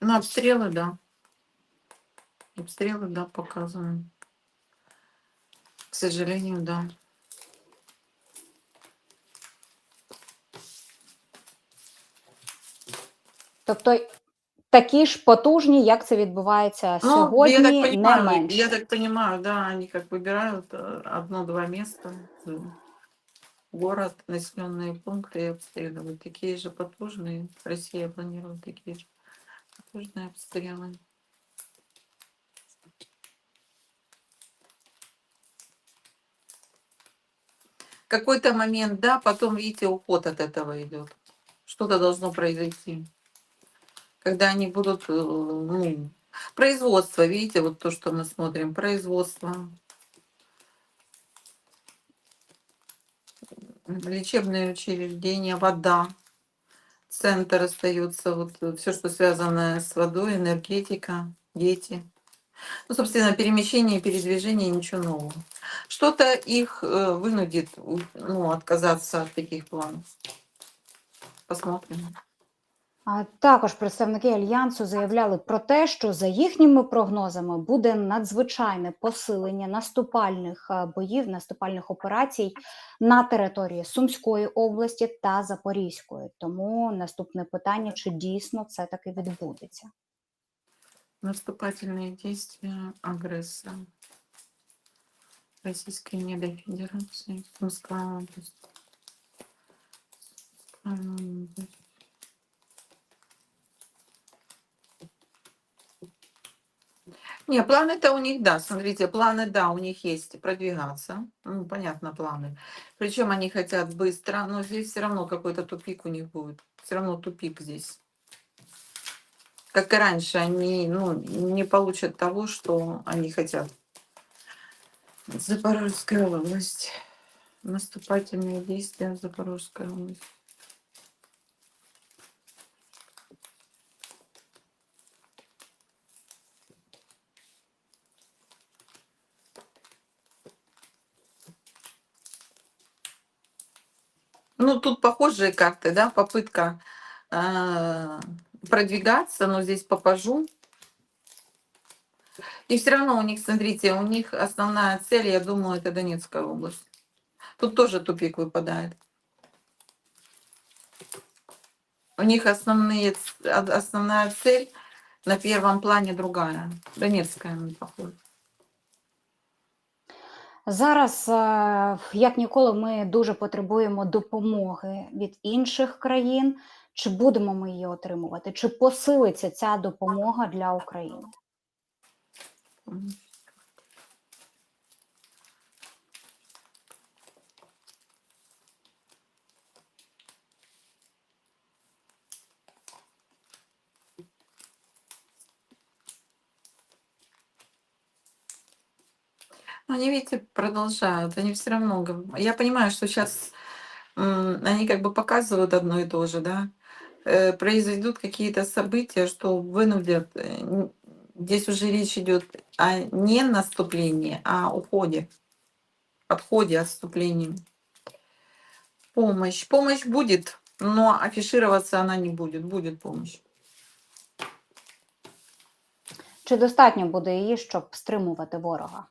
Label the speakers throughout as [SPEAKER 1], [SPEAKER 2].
[SPEAKER 1] Ну, обстрелы, да. Обстрелы, да, показывают. К сожалению, да.
[SPEAKER 2] Тобто такі ж потужні, як це відбувається
[SPEAKER 1] Ну, я так
[SPEAKER 2] сьогодні, не
[SPEAKER 1] понимаю,
[SPEAKER 2] менше.
[SPEAKER 1] я так понимаю, да, они как выбирают э, одно-два места, э, город, населенные пункты обстреливают. Такие же потужные. Россия планирует такие же потужные обстрелы. Какой-то момент, да, потом, видите, уход от этого идет. Что-то должно произойти. Когда они будут, э, ну, производство, видите, вот то, что мы смотрим, производство, лечебные учреждения, вода, центр остается, вот все, что связано с водой, энергетика, дети. Ну, собственно, перемещение передвижение ничего нового. Что-то их э, вынудит ну, отказаться от таких планов. Посмотрим.
[SPEAKER 2] Також представники альянсу заявляли про те, що за їхніми прогнозами буде надзвичайне посилення наступальних е, боїв, наступальних операцій на території Сумської області та Запорізької. Тому наступне питання: чи дійсно це таки відбудеться?
[SPEAKER 1] Наступательные действия агрессора Российской недофедерации, Сумская область. Не, планы-то у них, да, смотрите, планы, да, у них есть продвигаться, ну, понятно, планы. Причем они хотят быстро, но здесь все равно какой-то тупик у них будет, все равно тупик здесь. Как и раньше, они ну, не получат того, что они хотят. Запорожская область. Наступательные действия в Запорожской области. Ну, тут похожие карты, да, попытка э, продвигаться, но здесь попажу. И все равно у них, смотрите, у них основная цель, я думаю, это Донецкая область. Тут тоже тупик выпадает. У них основные, основная цель на первом плане другая. Донецкая, похоже.
[SPEAKER 2] Зараз, е, як ніколи, ми дуже потребуємо допомоги від інших країн. Чи будемо ми її отримувати? Чи посилиться ця допомога для України?
[SPEAKER 1] Они, видите, продолжают. Они все равно... гов- Я понимаю, что сейчас они как бы показывают одно и то же, да. Э, Произойдут какие-то события, что вынудят... э, Здесь уже речь идет о не наступлении, а уходе. Отходе, отступлении. Помощь. Помощь будет, но афишироваться она не будет. Будет помощь.
[SPEAKER 2] Чи достатньо буде її, щоб стримувати ворога?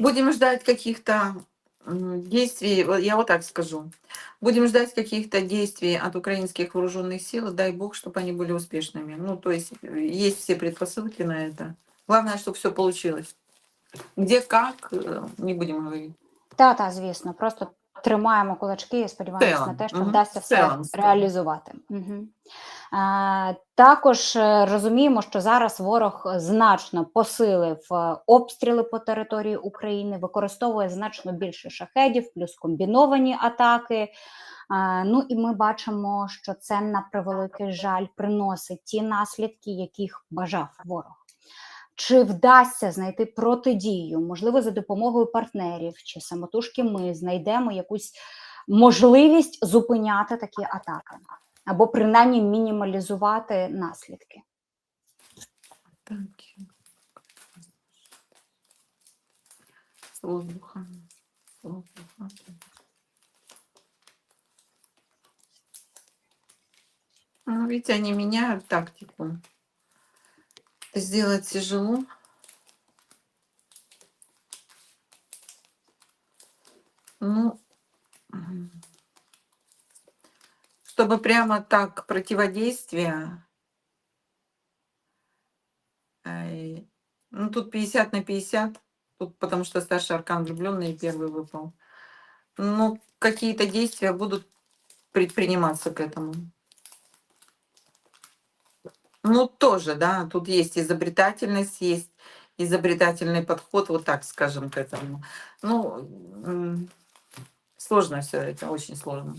[SPEAKER 1] Будем ждать каких-то м, действий, вот я вот так скажу. Будем ждать каких-то действий от украинских вооруженных сил, дай бог, чтобы они были успешными. Ну, то есть э, есть все предпосылки на это. Главное, чтобы все получилось. Где, как, э, не будем говорить.
[SPEAKER 2] Та, та, звісно, просто Тримаємо кулачки і сподіваємось на
[SPEAKER 1] целом,
[SPEAKER 2] те, що
[SPEAKER 1] мгм,
[SPEAKER 2] вдасться
[SPEAKER 1] в
[SPEAKER 2] все
[SPEAKER 1] целом, в целом.
[SPEAKER 2] реалізувати. Угу. Також е, розуміємо, що зараз ворог значно посилив е, обстріли по території України, використовує значно більше шахедів, плюс комбіновані атаки. Ну і ми бачимо, що це на превеликий жаль приносить ті наслідки, яких бажав ворог. Чи вдасться знайти протидію? Можливо, за допомогою партнерів чи самотужки ми знайдемо якусь можливість зупиняти такі атаки, або принаймні мінімалізувати наслідки.
[SPEAKER 1] Так. С воздуха. С воздуха. Ну, видите, они меняют тактику. Это сделать тяжело. Ну, чтобы прямо так противодействие, ну, тут 50 на 50, тут потому что старший аркан влюбленный первый выпал. Ну, какие-то действия будут предприниматься к этому. Ну, тоже, да, тут есть изобретательность, есть изобретательный подход, вот так скажем, к этому. Ну, сложно все это, очень сложно.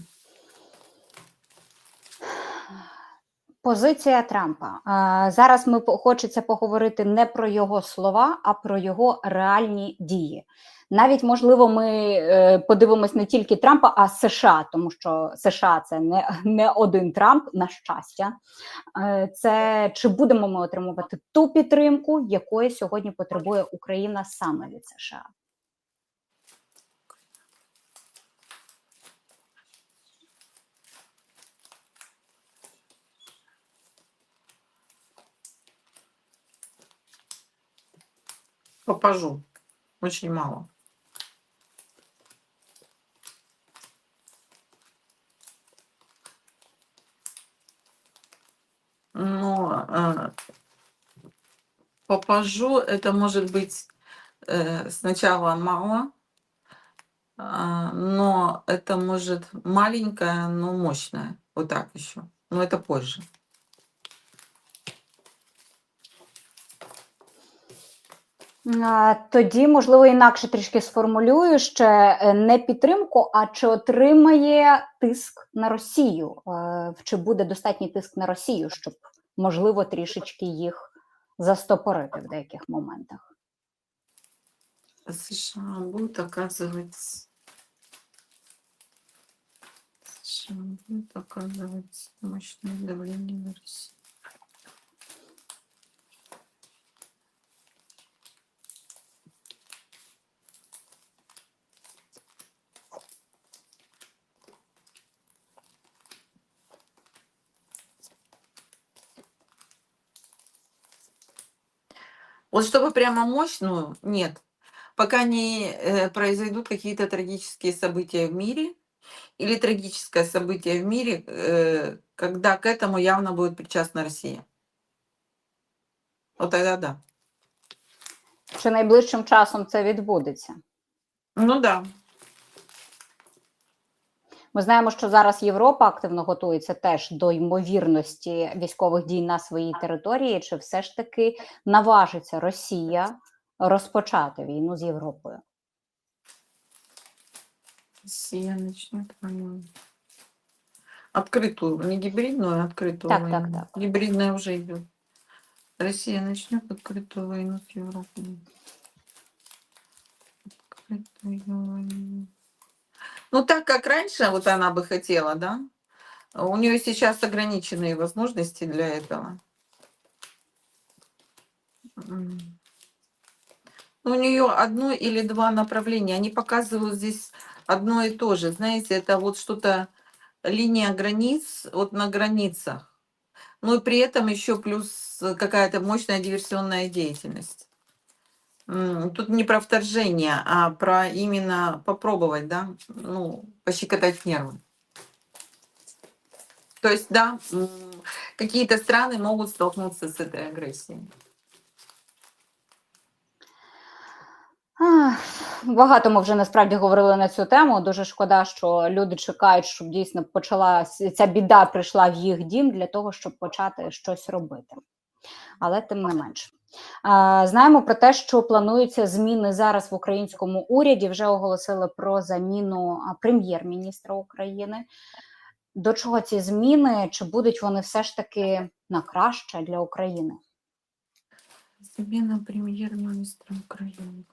[SPEAKER 2] Позиція Трампа. А, Зараз ми хочеться поговорити не про його слова, а про його реальні дії. Навіть можливо, ми е, подивимось не тільки Трампа, а США, тому що США це не, не один Трамп, на щастя. Е, Це чи будемо ми отримувати ту підтримку, якої сьогодні потребує Україна саме від США?
[SPEAKER 1] Попажу. Очень мало. Но э, попажу, это может быть э, сначала мало, а, но это может маленькое, но мощное. Вот так еще. Но это позже.
[SPEAKER 2] Тоді, можливо, інакше трішки сформулюю ще е, не підтримку, а чи отримає тиск на Росію? Е, Чи буде достатній тиск на Росію, щоб можливо трішечки їх застопорити в деяких моментах?
[SPEAKER 1] США будут оказывать США будут оказывать мощное давление на Россию. Вот чтобы прямо мощную, нет. Пока не э, произойдут какие-то трагические события в мире или трагическое событие в мире, э, когда к этому явно будет причастна Россия. Вот тогда да.
[SPEAKER 2] Чи найближчим часом це відбудеться?
[SPEAKER 1] Ну да.
[SPEAKER 2] Ми знаємо, що зараз Європа активно готується теж до ймовірності військових дій на своїй території. Чи все ж таки наважиться Росія розпочати війну з Європою?
[SPEAKER 1] Россия начнет войну. Открытую, не гибридную, а открытую
[SPEAKER 2] Так, так,
[SPEAKER 1] войну.
[SPEAKER 2] так.
[SPEAKER 1] Гибридная уже идет. Россия начнет открытую войну с Европой. Открытую войну. Ну, так как раньше вот она бы хотела, да? У нее сейчас ограниченные возможности для этого. Ну, У нее одно или два направления. Они показывают здесь одно и то же. Знаете, это вот что-то линия границ, вот на границах. Ну и при этом еще плюс какая-то мощная диверсионная деятельность. М, Тут не про вторжение, а про именно попробовать, да, ну, пощекотать нервы. То есть, да, м, какие-то страны могут столкнуться с этой агрессией.
[SPEAKER 2] Ах, Багато ми вже насправді говорили на цю тему. Дуже шкода, що люди чекають, щоб дійсно почала ця біда прийшла в їх дім для того, щоб почати щось робити. Але тим не менш. Знаємо про те, що плануються зміни зараз в українському уряді. Вже оголосили про заміну прем'єр-міністра України. До чого ці зміни? Чи будуть вони все ж таки на краще для України?
[SPEAKER 1] Зміна прем'єр-міністра Украины.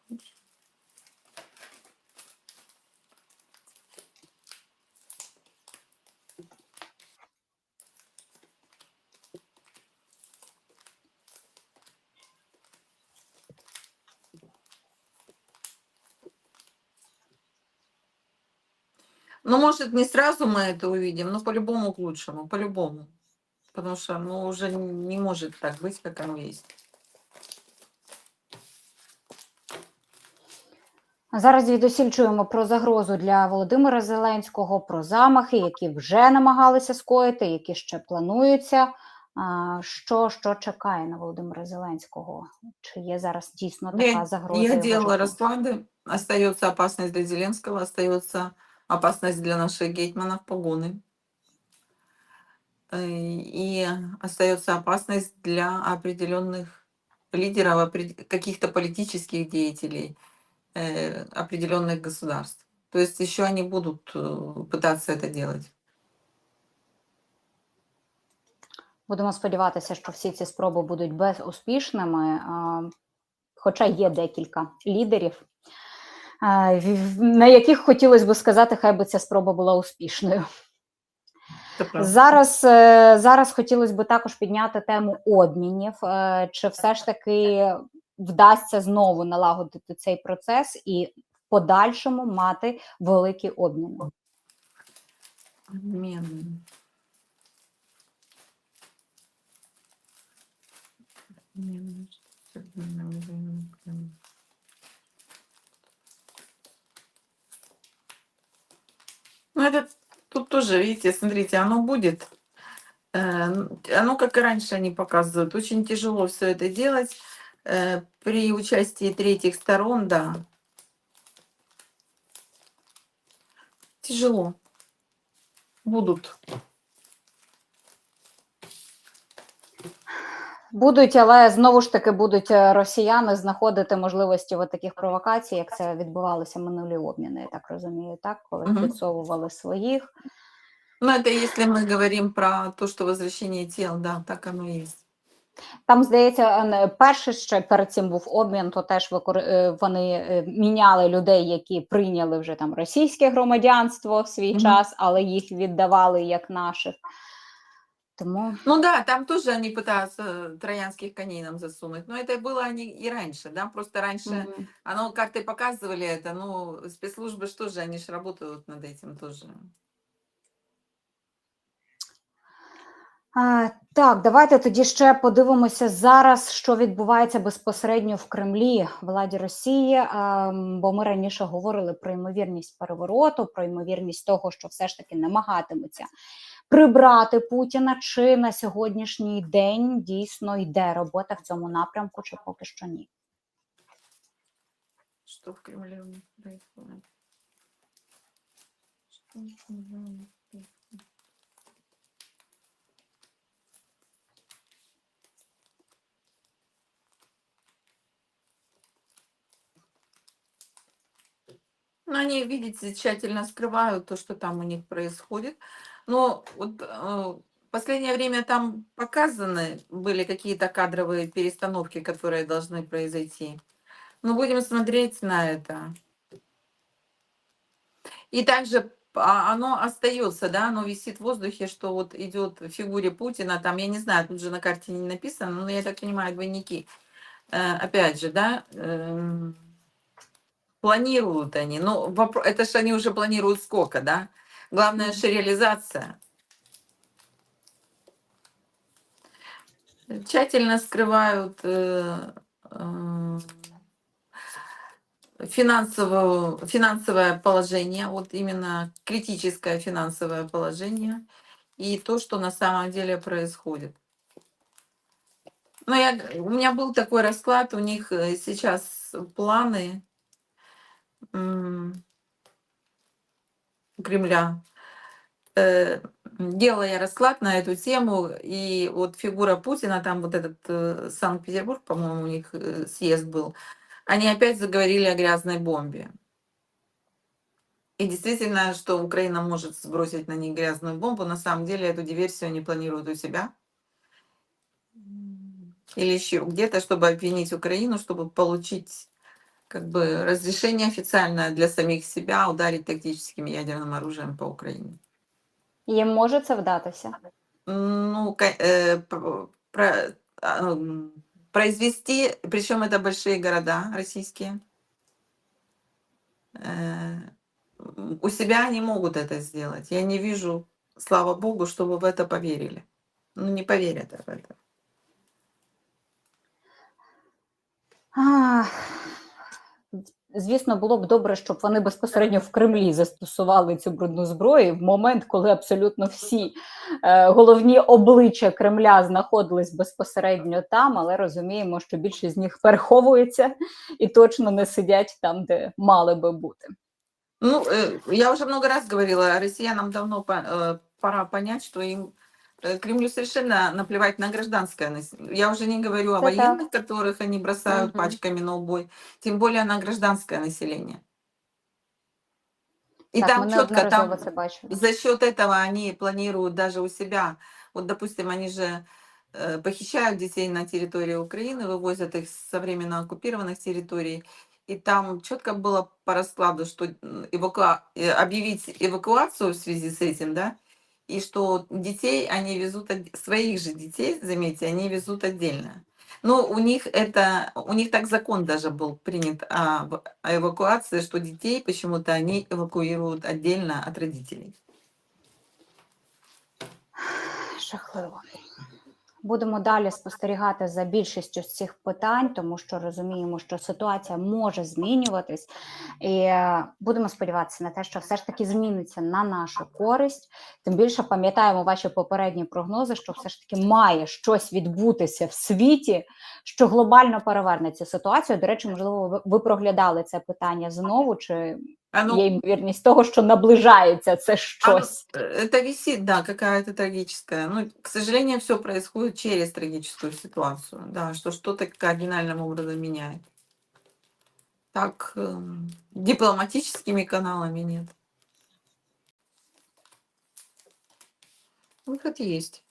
[SPEAKER 1] Ну, может, не сразу мы это увидим, но по-любому к лучшему, по-любому. Потому что, ну, уже не может так быть, как оно есть.
[SPEAKER 2] А Зараз звідусіль чуємо про загрозу для Володимира Зеленського, про замахи, які вже намагалися скоїти, які ще плануються. А, Що, що чекає на Володимира Зеленського? Чи є зараз дійсно така
[SPEAKER 1] Я,
[SPEAKER 2] загроза?
[SPEAKER 1] я
[SPEAKER 2] його
[SPEAKER 1] делала
[SPEAKER 2] життю?
[SPEAKER 1] расклады. Остается опасность для Зеленского, остается опасность для наших гетманов погоны. Э, И остается опасность для определенных лидеров, опред- каких-то политических деятелей э, определенных государств. То есть еще они будут э, пытаться это делать.
[SPEAKER 2] Будемо сподіватися, що всі ці спроби будуть безуспішними, а, хоча є декілька лідерів, а, в- на яких хотілося б сказати, хай би ця спроба була успішною.
[SPEAKER 1] Это правда.
[SPEAKER 2] Зараз, е, зараз хотілося б також підняти тему обмінів. Е, Чи все ж таки вдасться знову налагодити цей процес і в подальшому мати великі обміни?
[SPEAKER 1] Обмены. Обмены. Ну, это тут тоже, видите, смотрите, оно будет. э, Оно, как и раньше они показывают, очень тяжело все это делать. э, При участии третьих сторон, да. Тяжело. Будут.
[SPEAKER 2] Будуть, але знову ж таки будуть е, росіяни знаходити можливості в таких провокацій, як це відбувалося минулі обміни, я так розумію, так коли
[SPEAKER 1] Мгм.
[SPEAKER 2] підсовували своїх.
[SPEAKER 1] Ну, это если мы говорим про то, что возвращение тел, да, так оно и есть.
[SPEAKER 2] Там, здається, не- перший ще перед цим був обмін, то теж е, вони е, міняли людей, які прийняли вже там російське громадянство в свій
[SPEAKER 1] Мгм.
[SPEAKER 2] час, але їх віддавали як наших. Тому
[SPEAKER 1] Ну да, там тоже они пытаются троянских коней нам засунуть. Но это было они и раньше, да, просто раньше
[SPEAKER 2] мгм.
[SPEAKER 1] оно как-то показывали это, ну, спецслужбы что же, они же работают над этим тоже.
[SPEAKER 2] А, так, давайте тоді ще подивимося зараз, що відбувається безпосередньо в Кремлі владі Росії. А, м, бо ми раніше говорили про ймовірність перевороту, про ймовірність того, що все ж таки намагатиметься прибрати Путіна. Чи на сьогоднішній день дійсно йде робота в цьому напрямку, чи поки що ні?
[SPEAKER 1] Что в Кремле у? Ну, они, видите, тщательно скрывают то, что там у них происходит. Но вот э, в последнее время там показаны были какие-то кадровые перестановки, которые должны произойти. Ну, будем смотреть на это. И также а, оно остается, да, оно висит в воздухе, что вот идет в фигуре Путина, там, я не знаю, тут же на карте не написано, но я так понимаю, двойники. Э, опять же, да, эм, планируют они, ну, вопро- это же они уже планируют сколько, да? Главное же реализация. Тщательно скрывают э, э, финансовую, финансовое положение, вот именно критическое финансовое положение и то, что на самом деле происходит. Ну, я, у меня был такой расклад, у них э, сейчас планы Кремля. Э, Делала я расклад на эту тему, и вот фигура Путина, там вот этот э, Санкт-Петербург, по-моему, у них э, съезд был, они опять заговорили о грязной бомбе. И действительно, что Украина может сбросить на них грязную бомбу, на самом деле эту диверсию они планируют у себя. Или еще где-то, чтобы обвинить Украину, чтобы получить как бы разрешение официальное для самих себя ударить тактическим ядерным оружием по Украине.
[SPEAKER 2] Їм може це вдатися?
[SPEAKER 1] Ну, э, про- м, произвести, причем это большие города российские, э, у себя они могут это сделать. Я не вижу, слава богу, чтобы в это поверили. Ну, не поверят в это.
[SPEAKER 2] Звісно, було б добре, щоб вони безпосередньо в Кремлі застосували цю брудну зброю в момент, коли абсолютно всі е, головні обличчя Кремля знаходились безпосередньо там, але розуміємо, що більшість з них переховується і точно не сидять там, де мали би бути.
[SPEAKER 1] Ну, э, я уже много раз говорила, россиянам давно по- э, пора понять, что им э, Кремлю совершенно наплевать на гражданское население. Я уже не говорю о военных, которых они бросают пачками на убой, тем более на гражданское население. И
[SPEAKER 2] так,
[SPEAKER 1] там четко, там
[SPEAKER 2] бачили.
[SPEAKER 1] за счет этого они планируют даже у себя. Вот, допустим, они же э, похищают детей на территории Украины, вывозят их со временно оккупированных территорий. И там четко было по раскладу, что м, эвакуа- э, объявить эвакуацию в связи с этим, да, и что детей они везут, своих же детей, заметьте, они везут отдельно. Но у них это, у них так закон даже был принят о, о эвакуации, что детей почему-то они эвакуируют отдельно от родителей.
[SPEAKER 2] Жахливо. Будемо далі спостерігати за більшістю з цих питань, тому що розуміємо, що ситуація може змінюватись, і е, будемо сподіватися на те, що все ж таки зміниться на нашу користь. Тим більше пам'ятаємо ваші попередні прогнози, що все ж таки має щось відбутися в світі, що глобально переверне цю ситуацію. До речі, можливо, ви- ви проглядали це питання знову, чи
[SPEAKER 1] Оно,
[SPEAKER 2] є ймовірність того, що наближається це
[SPEAKER 1] оно,
[SPEAKER 2] щось.
[SPEAKER 1] э, это висит, да, какая-то трагическая. Ну, к сожалению, все происходит через трагическую ситуацию, да, что что-то кардинальным образом меняет. Так, эм, дипломатическими каналами нет. Выход есть.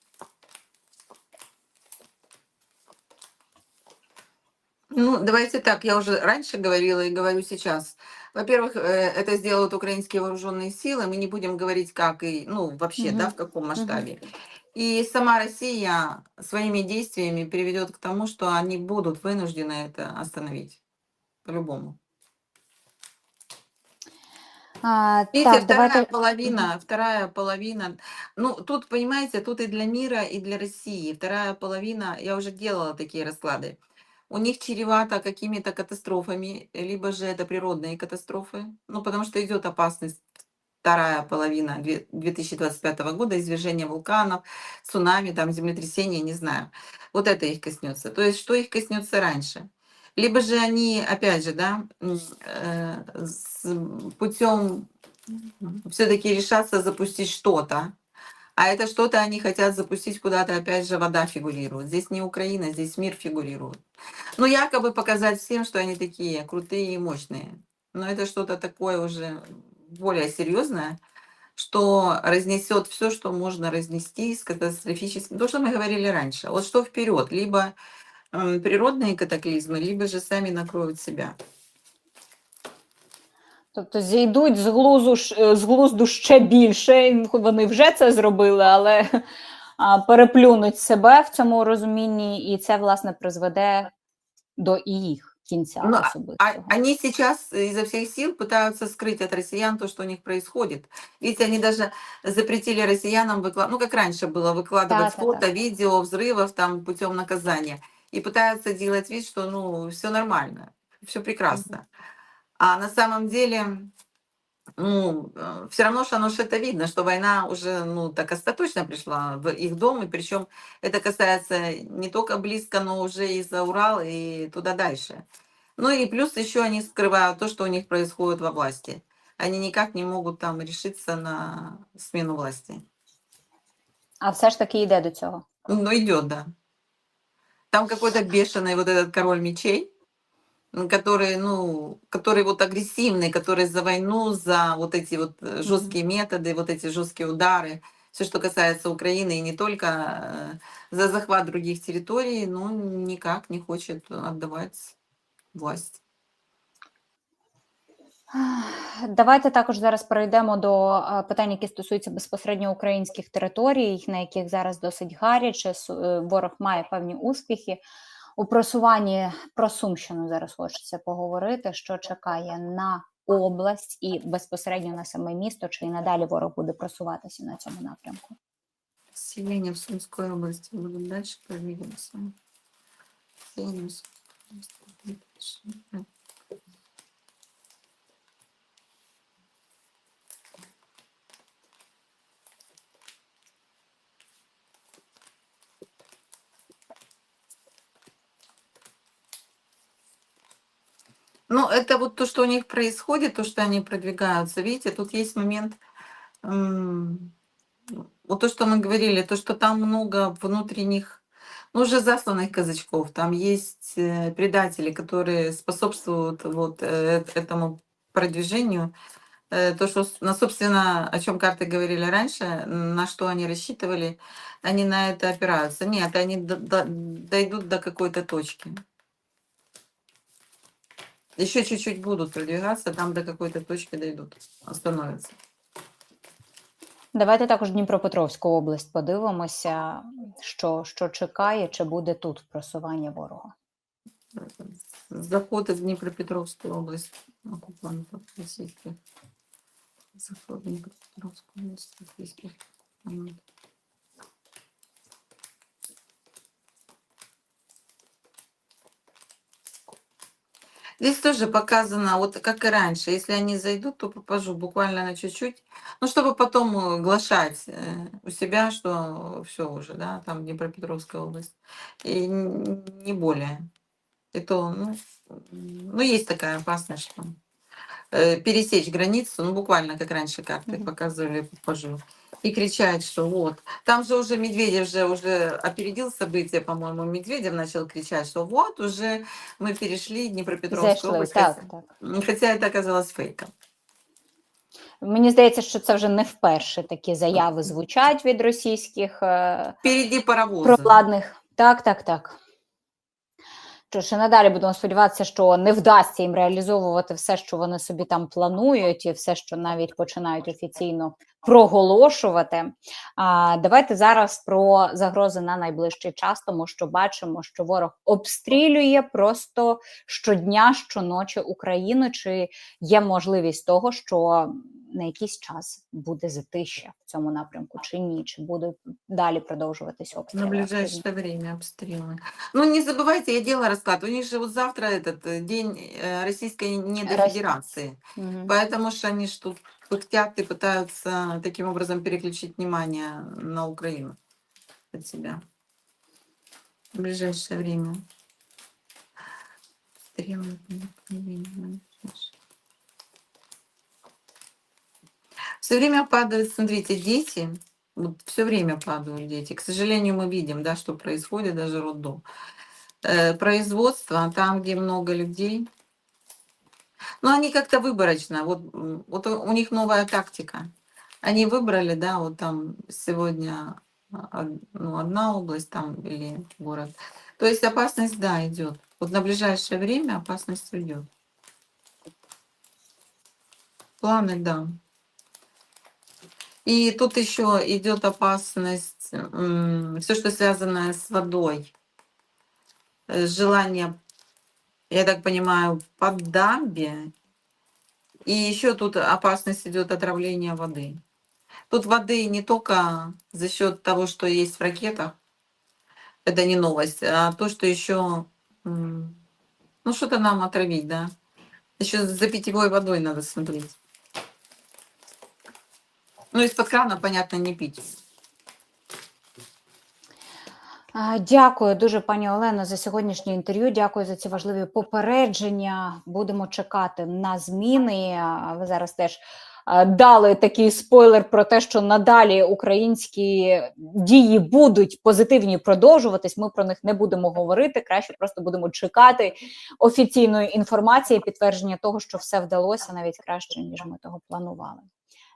[SPEAKER 1] Ну, давайте так, я уже раньше говорила и говорю сейчас. во-первых, э, это сделают украинские вооруженные силы, мы не будем говорить как и, ну, вообще, да,
[SPEAKER 2] Мгм.
[SPEAKER 1] в каком масштабе. И сама Россия своими действиями приведет к тому, что они будут вынуждены это остановить. По-любому.
[SPEAKER 2] А,
[SPEAKER 1] Видите,
[SPEAKER 2] так,
[SPEAKER 1] вторая
[SPEAKER 2] давайте
[SPEAKER 1] половина, вторая половина, ну, тут, понимаете, тут и для мира, и для России. Вторая половина, я уже делала такие расклады, у них чревато какими-то катастрофами, либо же это природные катастрофы, ну, потому что идет опасность вторая половина две- 2025 года, извержение вулканов, цунами, там, землетрясения, не знаю. Вот это их коснется. То есть, что их коснется раньше? Либо же они, опять же, да, э, путем все-таки решатся запустить что-то, а это что-то они хотят запустить куда-то, опять же, вода фигурирует. Здесь не Украина, здесь мир фигурирует. Ну, якобы показать всем, что они такие крутые и мощные. Но это что-то такое уже более серьезное, что разнесет все, что можно разнести с катастрофическим. То, что мы говорили раньше. Вот что вперед, либо природные катаклизмы, либо же сами накроют себя.
[SPEAKER 2] Тобто зійдуть з глузу ш- е, з глузду ще більше. і Вони вже це зробили, але а, переплюнуть себе в цьому розумінні, і це власне призведе до і їх кінця
[SPEAKER 1] Ну, А
[SPEAKER 2] особистого.
[SPEAKER 1] они сейчас изо всех сил пытаются скрыть от россиян то, что у них происходит. Видите, они даже запретили россиянам выкладывать, ну как раньше было, выкладывать
[SPEAKER 2] Да, да,
[SPEAKER 1] фото,
[SPEAKER 2] да.
[SPEAKER 1] видео взрывов там путем наказания. И пытаются делать вид, что ну все нормально, все прекрасно. А на самом деле, ну, все равно, что оно это видно, что война уже, ну, так остаточно пришла в их дом, и причем это касается не только близко, но уже и за Урал, и туда дальше. Ну и плюс еще они скрывают то, что у них происходит во власти. Они никак не могут там решиться на смену власти.
[SPEAKER 2] А все ж таки йде до цього.
[SPEAKER 1] Ну, идет, да. Там какой-то бешеный вот этот король мечей, м, который, ну, который вот агрессивный, который за войну, за вот эти вот э, жесткие методы, вот эти жесткие удары, все, что касается Украины, и не только э, за захват других территорий, ну, никак не хочет отдавать власть.
[SPEAKER 2] Давайте також зараз перейдемо до е, питань, які стосуються безпосередньо українських територій, на яких зараз досить гаряче. Су- е, Ворог має певні успіхи. У просуванні про Сумщину зараз хочеться поговорити, що чекає на область і безпосередньо на саме місто, чи і надалі ворог буде просуватися на цьому напрямку.
[SPEAKER 1] Сілення в Сумської області будемо далі продвигаться. Сілення в Сумської области. Ну, это вот то, что у них происходит, то, что они продвигаются. Видите, тут есть момент, вот то, что мы говорили, то, что там много внутренних, ну, уже засланных казачков, там есть э, предатели, которые способствуют вот э, этому продвижению. Э, То, что, на, собственно, о чем карты говорили раньше, на что они рассчитывали, они на это опираются. Нет, они до- до- дойдут до какой-то точки. Еще чуть-чуть будут продвигаться, там до какой-то точки дойдут, остановятся.
[SPEAKER 2] Давайте також Дніпропетровську область подивимося, що, що чекає, чи буде тут просування ворога.
[SPEAKER 1] Заход в Днепропетровскую область оккупантов российских. Заход в Днепропетровскую область российских Здесь тоже показано, вот как и раньше, если они зайдут, то попажу буквально на чуть-чуть, ну, чтобы потом э, глашать э, у себя, что все уже, да, там Днепропетровская область, и не более. И то, ну, ну, есть такая опасность, что э, пересечь границу, ну, буквально, как раньше карты
[SPEAKER 2] Мгм.
[SPEAKER 1] показывали, попажу, и кричать, что вот. Там же уже Медведев же уже опередил события, по-моему, Медведев начал кричать, что вот, уже мы перешли Днепропетровскую
[SPEAKER 2] Зайшли,
[SPEAKER 1] область,
[SPEAKER 2] так,
[SPEAKER 1] хотя,
[SPEAKER 2] так.
[SPEAKER 1] м, хотя это оказалось фейком.
[SPEAKER 2] Мені здається, що це вже не вперше такі заяви звучать від російських е,
[SPEAKER 1] Впереди паровозы.
[SPEAKER 2] провладних. Так, так, так. Що ж, надалі будемо сподіватися, що не вдасться їм реалізовувати все, що вони собі там планують, і все, що навіть починають офіційно проголошувати. А, давайте зараз про загрози на найближчий час, тому що бачимо, що ворог обстрілює просто щодня, щоночі Україну. Чи є можливість того, що на якийсь час буде затища в цьому напрямку, чи ні? Чи буде далі продовжуватись обстріли?
[SPEAKER 1] На ближайшее время обстрелы. Ну, не забывайте, я делала расклад. У них же вот завтра этот э, день э, российской недофедерации.
[SPEAKER 2] Мгм.
[SPEAKER 1] Поэтому что они ж тут пыхтят и пытаются таким образом переключить внимание на Украину от себя. В ближайшее время. Стрелы, Все время падают, смотрите, дети. Вот все время падают дети. К сожалению, мы видим, да, что происходит, даже роддом. Э, производство, там, где много людей, ну, они как-то выборочно. Вот, вот у них новая тактика. Они выбрали, да, вот там сегодня а, ну, одна область там или город. То есть опасность, да, идет. Вот на ближайшее время опасность уйдет. Планы, да. И тут еще идет опасность, все, что связано с водой. Э, Желание, я так понимаю, по дамбе. И еще тут опасность идет отравления воды. Тут воды не только за счет того, что есть в ракетах, это не новость, а то, что еще, ну, что-то нам отравить, да. Еще за питьевой водой надо смотреть. Ну, из-под крана, понятно, не пить.
[SPEAKER 2] Дякую дуже, пані Олено, за сьогоднішнє інтерв'ю. Дякую за ці важливі попередження. Будемо чекати на зміни. Ви зараз теж дали такий спойлер про те, що надалі українські дії будуть позитивні продовжуватись. Ми про них не будемо говорити. Краще просто будемо чекати офіційної інформації, підтвердження того, що все вдалося навіть краще ніж ми того планували.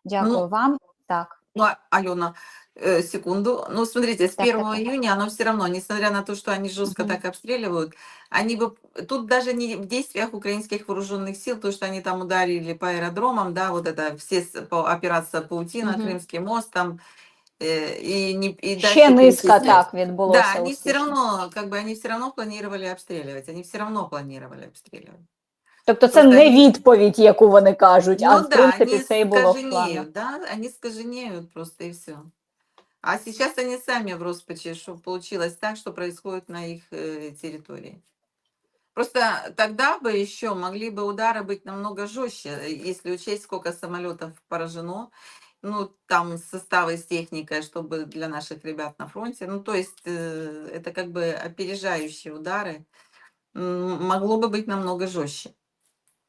[SPEAKER 2] Дякую
[SPEAKER 1] Ну,
[SPEAKER 2] вам. Так.
[SPEAKER 1] Ну, а- Алена, э, секунду. Ну, смотрите, с
[SPEAKER 2] Так,
[SPEAKER 1] 1
[SPEAKER 2] так, так.
[SPEAKER 1] июня оно все равно, несмотря на то, что они жестко
[SPEAKER 2] Мгм.
[SPEAKER 1] так обстреливают, они бы тут даже не в действиях украинских вооруженных сил, то, что они там ударили по аэродромам, да, вот это все по, операция Паутина,
[SPEAKER 2] Мгм.
[SPEAKER 1] Крымский мост там, э, и, не, и
[SPEAKER 2] Ще низка так відбулося.
[SPEAKER 1] Да, они все равно, как бы они все равно планировали обстреливать, они все равно планировали обстреливать.
[SPEAKER 2] Тобто це
[SPEAKER 1] Просто
[SPEAKER 2] не
[SPEAKER 1] они-
[SPEAKER 2] відповідь, яку вони кажуть, а
[SPEAKER 1] Ну
[SPEAKER 2] в
[SPEAKER 1] да,
[SPEAKER 2] принципі
[SPEAKER 1] они
[SPEAKER 2] це і було в планах.
[SPEAKER 1] скаженеют, да, они скаженеют просто и все. А сейчас они сами в роспаче, что получилось так, что происходит на их э, территории. Просто тогда бы еще могли бы удары быть намного жестче, э, если учесть, сколько самолетов поражено, ну, там составы с техникой, чтобы для наших ребят на фронте. Ну, то есть э, это как бы опережающие удары. М, Могло бы быть намного жестче.